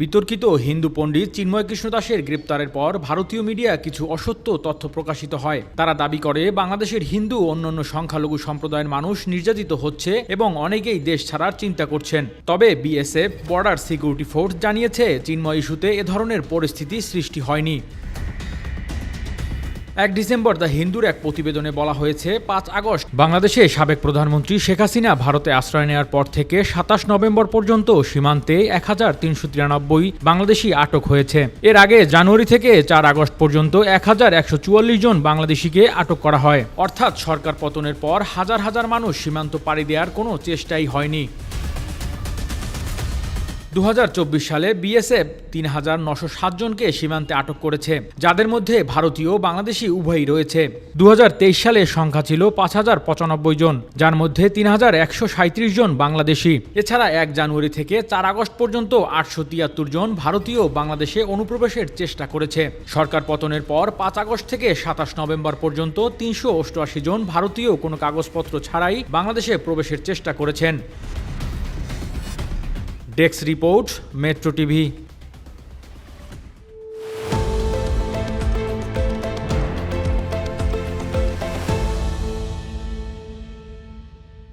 বিতর্কিত হিন্দু পণ্ডিত চিন্ময় কৃষ্ণ দাসের গ্রেপ্তারের পর ভারতীয় মিডিয়া কিছু অসত্য তথ্য প্রকাশিত হয়। তারা দাবি করে, বাংলাদেশের হিন্দু অন্যান্য সংখ্যালঘু সম্প্রদায়ের মানুষ নির্যাতিত হচ্ছে এবং অনেকেই দেশ ছাড়ার চিন্তা করছেন। তবে বিএসএফ, বর্ডার সিকিউরিটি ফোর্স জানিয়েছে, চিন্ময় ইস্যুতে এ ধরনের পরিস্থিতি সৃষ্টি হয়নি। এক ডিসেম্বর দ্য হিন্দুর এক প্রতিবেদনে বলা হয়েছে, পাঁচ আগস্ট বাংলাদেশে সাবেক প্রধানমন্ত্রী শেখ হাসিনা ভারতে আশ্রয় নেওয়ার পর থেকে সাতাশ নভেম্বর পর্যন্ত সীমান্তে এক হাজার তিনশো তিরানব্বই বাংলাদেশি আটক হয়েছে। এর আগে জানুয়ারি থেকে চার আগস্ট পর্যন্ত এক হাজার একশো চুয়াল্লিশ জন বাংলাদেশিকে আটক করা হয়। অর্থাৎ সরকার পতনের পর হাজার হাজার মানুষ সীমান্ত পাড়ি দেওয়ার কোনো চেষ্টাই হয়নি। দু হাজার চব্বিশ সালে বিএসএফ তিন হাজার নশো জনকে সীমান্তে আটক করেছে, যাদের মধ্যে ভারতীয় বাংলাদেশি উভয়ই রয়েছে। দু হাজার তেইশ সালে সংখ্যা ছিল পাঁচ হাজার পঁচানব্বই জন, যার মধ্যে তিন হাজার একশো সাঁত্রিশ জন বাংলাদেশি। এছাড়া এক জানুয়ারি থেকে চার আগস্ট পর্যন্ত আটশো তিয়াত্তর জন ভারতীয় বাংলাদেশে অনুপ্রবেশের চেষ্টা করেছে। সরকার পতনের পর পাঁচ আগস্ট থেকে সাতাশ নভেম্বর পর্যন্ত তিনশো অষ্টআশি জন ভারতীয় কোনো কাগজপত্র ছাড়াই বাংলাদেশে প্রবেশের চেষ্টা করেছেন। Desk report metro TV.